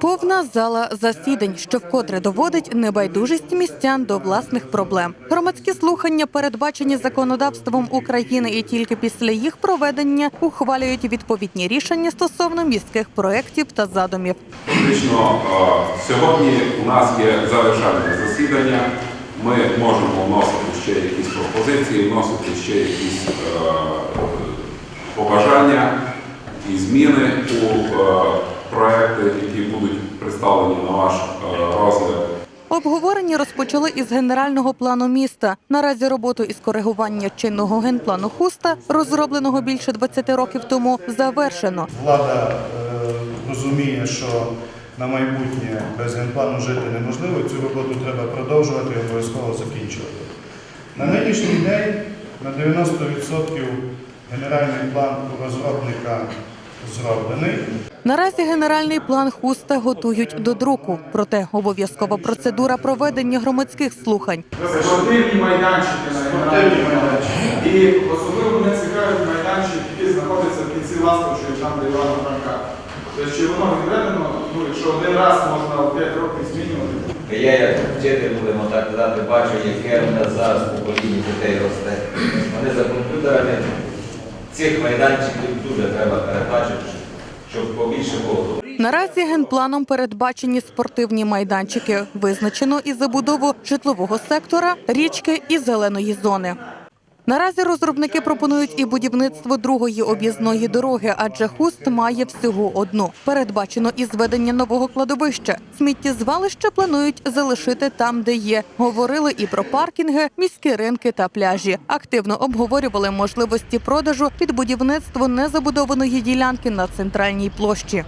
Повна зала засідань, що вкотре доводить небайдужість містян до власних проблем. Громадські слухання передбачені законодавством України, і тільки після їх проведення ухвалюють відповідні рішення стосовно міських проєктів та задумів. Фактично, е, сьогодні у нас є завершальне засідання. Ми можемо вносити ще якісь пропозиції, вносити ще якісь е, побажання і зміни у е, проекти, які будуть представлені на ваш е, розгляд. Обговорення розпочали із генерального плану міста. Наразі роботу із коригування чинного генплану хуста, розробленого більше 20 років тому, завершено. Влада е, розуміє, що на майбутнє без генплану жити неможливо, цю роботу треба продовжувати і обов'язково закінчувати. На нинішній день на 90% генеральний план розробника зроблений. Наразі генеральний план хуста готують до друку. Проте обов'язкова процедура проведення громадських слухань. Спортивні майданчики на генеральному майданчики. І особливо мене цікавить майданчик, який знаходиться в кінці Ластовщини, там де Івана Франка. Тобто, чи воно відведено, ну, якщо один раз можна в 5 років змінювати. Я як вчитель, будемо так казати, бачу, яке в нас зараз покоління дітей росте. Вони за комп'ютерами цих майданчиків дуже треба щоб побільше було. Наразі генпланом передбачені спортивні майданчики. Визначено і забудову житлового сектора, річки і зеленої зони. Наразі розробники пропонують і будівництво другої об'їзної дороги, адже хуст має всього одну. Передбачено і зведення нового кладовища. Сміттєзвалище планують залишити там, де є. Говорили і про паркінги, міські ринки та пляжі. Активно обговорювали можливості продажу під будівництво незабудованої ділянки на центральній площі.